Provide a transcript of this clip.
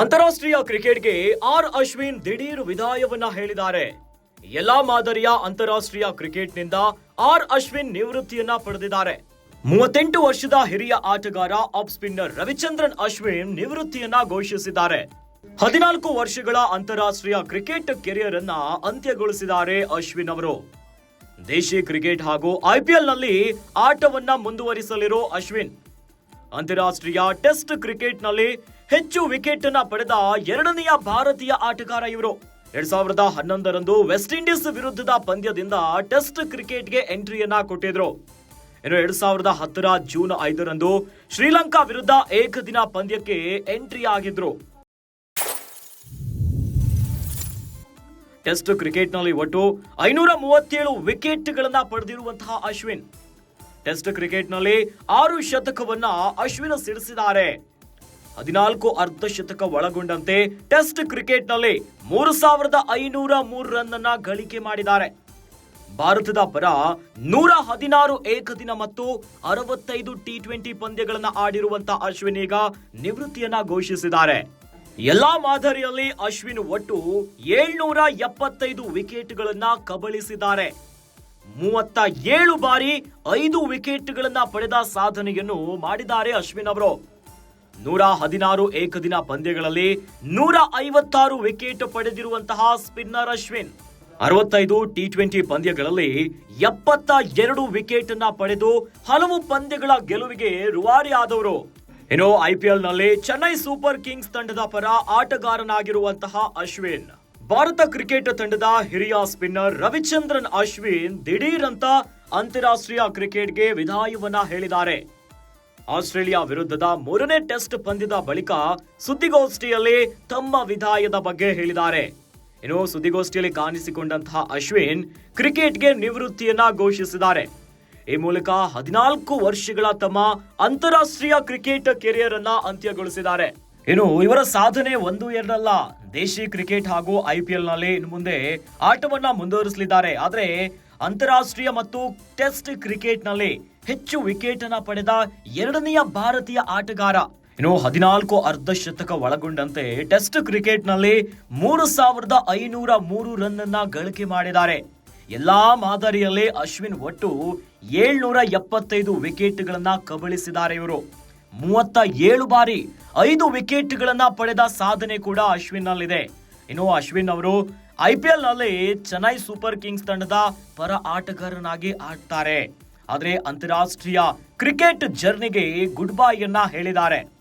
ಅಂತಾರಾಷ್ಟ್ರೀಯ ಕ್ರಿಕೆಟ್ಗೆ ಆರ್ ಅಶ್ವಿನ್ ದಿಢೀರ್ ವಿದಾಯವನ್ನ ಹೇಳಿದ್ದಾರೆ. ಎಲ್ಲಾ ಮಾದರಿಯ ಅಂತಾರಾಷ್ಟ್ರೀಯ ಕ್ರಿಕೆಟ್ನಿಂದ ಆರ್ ಅಶ್ವಿನ್ ನಿವೃತ್ತಿಯನ್ನ ಪಡೆದಿದ್ದಾರೆ. ಮೂವತ್ತೆಂಟು ವರ್ಷದ ಹಿರಿಯ ಆಟಗಾರ ಆಫ್ ಸ್ಪಿನ್ನರ್ ರವಿಚಂದ್ರನ್ ಅಶ್ವಿನ್ ನಿವೃತ್ತಿಯನ್ನ ಘೋಷಿಸಿದ್ದಾರೆ. ಹದಿನಾಲ್ಕು ವರ್ಷಗಳ ಅಂತಾರಾಷ್ಟ್ರೀಯ ಕ್ರಿಕೆಟ್ ಕೆರಿಯರ್ ಅನ್ನ ಅಂತ್ಯಗೊಳಿಸಿದ್ದಾರೆ ಅಶ್ವಿನ್ ಅವರು. ದೇಶಿ ಕ್ರಿಕೆಟ್ ಹಾಗೂ ಐಪಿಎಲ್ನಲ್ಲಿ ಆಟವನ್ನ ಮುಂದುವರಿಸಲಿರೋ ಅಶ್ವಿನ್. ಅಂತಾರಾಷ್ಟ್ರೀಯ ಟೆಸ್ಟ್ ಕ್ರಿಕೆಟ್ನಲ್ಲಿ ಹೆಚ್ಚು ವಿಕೆಟ್ ಅನ್ನ ಪಡೆದ ಎರಡನೆಯ ಭಾರತೀಯ ಆಟಗಾರ ಇವರು. ಎರಡ್ ಸಾವಿರದ ಹನ್ನೊಂದರಂದು ವೆಸ್ಟ್ ಇಂಡೀಸ್ ವಿರುದ್ಧದ ಪಂದ್ಯದಿಂದ ಟೆಸ್ಟ್ ಕ್ರಿಕೆಟ್ಗೆ ಎಂಟ್ರಿಯನ್ನ ಕೊಟ್ಟಿದ್ರು. ಇನ್ನು ಎರಡ್ ಸಾವಿರದ ಹತ್ತರ ಜೂನ್ ಐದರಂದು ಶ್ರೀಲಂಕಾ ವಿರುದ್ಧ ಏಕದಿನ ಪಂದ್ಯಕ್ಕೆ ಎಂಟ್ರಿ ಆಗಿದ್ರು ಟೆಸ್ಟ್ ಕ್ರಿಕೆಟ್ನಲ್ಲಿ ಒಟ್ಟು ಐನೂರ ಮೂವತ್ತೇಳು ವಿಕೆಟ್ಗಳನ್ನ ಪಡೆದಿರುವಂತಹ ಅಶ್ವಿನ್. ಟೆಸ್ಟ್ ಕ್ರಿಕೆಟ್ನಲ್ಲಿ ಆರು ಶತಕವನ್ನ ಅಶ್ವಿನ್ ಸಿಡಿಸಿದ್ದಾರೆ. ಹದಿನಾಲ್ಕು ಅರ್ಧಶತಕ ಒಳಗೊಂಡಂತೆ ಟೆಸ್ಟ್ ಕ್ರಿಕೆಟ್ನಲ್ಲಿ ಮೂರು ಸಾವಿರದ ಐನೂರ ಮೂರು ರನ್ ಅನ್ನ ಗಳಿಕೆ ಮಾಡಿದ್ದಾರೆ. ಭಾರತದ ಪರ ನೂರ ಹದಿನಾರು ಏಕದಿನ ಮತ್ತು ಅರವತ್ತೈದು ಟಿ ಟ್ವೆಂಟಿ ಪಂದ್ಯಗಳನ್ನು ಆಡಿರುವಂತಹ ಅಶ್ವಿನ್ ಈಗ ನಿವೃತ್ತಿಯನ್ನ ಘೋಷಿಸಿದ್ದಾರೆ. ಎಲ್ಲಾ ಮಾದರಿಯಲ್ಲಿ ಅಶ್ವಿನ್ ಒಟ್ಟು ಏಳ್ನೂರ ಎಪ್ಪತ್ತೈದು ವಿಕೆಟ್ಗಳನ್ನ ಕಬಳಿಸಿದ್ದಾರೆ. ಮೂವತ್ತ ಏಳು ಬಾರಿ ಐದು ವಿಕೆಟ್ಗಳನ್ನ ಪಡೆದ ಸಾಧನೆಯನ್ನು ಮಾಡಿದ್ದಾರೆ ಅಶ್ವಿನ್ ಅವರು. ನೂರ ಹದಿನಾರು ಏಕದಿನ ಪಂದ್ಯಗಳಲ್ಲಿ ನೂರ ಐವತ್ತಾರು ವಿಕೆಟ್ ಪಡೆದಿರುವಂತಹ ಸ್ಪಿನ್ನರ್ ಅಶ್ವಿನ್. ಅರವತ್ತೈದು ಟಿ ಟ್ವೆಂಟಿ ಪಂದ್ಯಗಳಲ್ಲಿ ಎಪ್ಪತ್ತ ಎರಡು ವಿಕೆಟ್ ಅನ್ನ ಪಡೆದು ಹಲವು ಪಂದ್ಯಗಳ ಗೆಲುವಿಗೆ ರುವಾರಿ ಆದವರು ಇನ್ನು ಐಪಿಎಲ್ನಲ್ಲಿ ಚೆನ್ನೈ ಸೂಪರ್ ಕಿಂಗ್ಸ್ ತಂಡದ ಪರ ಆಟಗಾರನಾಗಿರುವಂತಹ ಅಶ್ವಿನ್. ಭಾರತ ಕ್ರಿಕೆಟ್ ತಂಡದ ಹಿರಿಯ ಸ್ಪಿನ್ನರ್ ರವಿಚಂದ್ರನ್ ಅಶ್ವಿನ್ ದಿಢೀರಂತ ಅಂತ ಅಂತಾರಾಷ್ಟ್ರೀಯ ಕ್ರಿಕೆಟ್ಗೆ ವಿದಾಯವನ್ನ ಹೇಳಿದ್ದಾರೆ. ಆಸ್ಟ್ರೇಲಿಯಾ ವಿರುದ್ಧದ ಮೂರನೇ ಟೆಸ್ಟ್ ಪಂದ್ಯದ ಬಳಿಕ ಸುದ್ದಿಗೋಷ್ಠಿಯಲ್ಲಿ ತಮ್ಮ ವಿದಾಯದ ಬಗ್ಗೆ ಹೇಳಿದ್ದಾರೆ. ಇನ್ನು ಸುದ್ದಿಗೋಷ್ಠಿಯಲ್ಲಿ ಕಾಣಿಸಿಕೊಂಡಂತಹ ಅಶ್ವಿನ್ ಕ್ರಿಕೆಟ್ಗೆ ನಿವೃತ್ತಿಯನ್ನ ಘೋಷಿಸಿದ್ದಾರೆ. ಈ ಮೂಲಕ ಹದಿನಾಲ್ಕು ವರ್ಷಗಳ ತಮ್ಮ ಅಂತಾರಾಷ್ಟ್ರೀಯ ಕ್ರಿಕೆಟ್ ಕೆರಿಯರ್ ಅನ್ನ ಅಂತ್ಯಗೊಳಿಸಿದ್ದಾರೆ. ಇನ್ನು ಇವರ ಸಾಧನೆ ಒಂದು ಎರಡಲ್ಲ. ದೇಶಿ ಕ್ರಿಕೆಟ್ ಹಾಗೂ ಐಪಿಎಲ್ನಲ್ಲಿ ಇನ್ನು ಮುಂದೆ ಆಟವನ್ನ ಮುಂದುವರಿಸಲಿದ್ದಾರೆ. ಆದ್ರೆ ಅಂತಾರಾಷ್ಟ್ರೀಯ ಮತ್ತು ಟೆಸ್ಟ್ ಕ್ರಿಕೆಟ್ನಲ್ಲಿ ಹೆಚ್ಚು ವಿಕೆಟ್ ಅನ್ನ ಪಡೆದ ಎರಡನೆಯ ಭಾರತೀಯ ಆಟಗಾರ. ಇನ್ನು ಹದಿನಾಲ್ಕು ಅರ್ಧಶತಕ ಒಳಗೊಂಡಂತೆ ಟೆಸ್ಟ್ ಕ್ರಿಕೆಟ್ನಲ್ಲಿ ಮೂರು ಸಾವಿರದ ಐನೂರ ಮೂರು ರನ್ ಅನ್ನ ಗಳಿಕೆ ಮಾಡಿದ್ದಾರೆ. ಎಲ್ಲಾ ಮಾದರಿಯಲ್ಲಿ ಅಶ್ವಿನ್ ಒಟ್ಟು ಏಳ್ನೂರ ಎಪ್ಪತ್ತೈದು ವಿಕೆಟ್ಗಳನ್ನ ಕಬಳಿಸಿದ್ದಾರೆ ಇವರು. ಮೂವತ್ತ ಏಳು ಬಾರಿ ಐದು ವಿಕೆಟ್ಗಳನ್ನ ಪಡೆದ ಸಾಧನೆ ಕೂಡ ಅಶ್ವಿನ್ ನಲ್ಲಿದೆ ಇನ್ನು ಅಶ್ವಿನ್ ಅವರು ಐಪಿಎಲ್ನಲ್ಲಿ ಚೆನ್ನೈ ಸೂಪರ್ ಕಿಂಗ್ಸ್ ತಂಡದ ಪರ ಆಟಗಾರನಾಗಿ ಆಡ್ತಾರೆ. ಆದರೆ ಅಂತಾರಾಷ್ಟ್ರೀಯ ಕ್ರಿಕೆಟ್ ಜರ್ನಿಗೆ ಗುಡ್ ಬೈ ಅನ್ನ ಹೇಳಿದ್ದಾರೆ.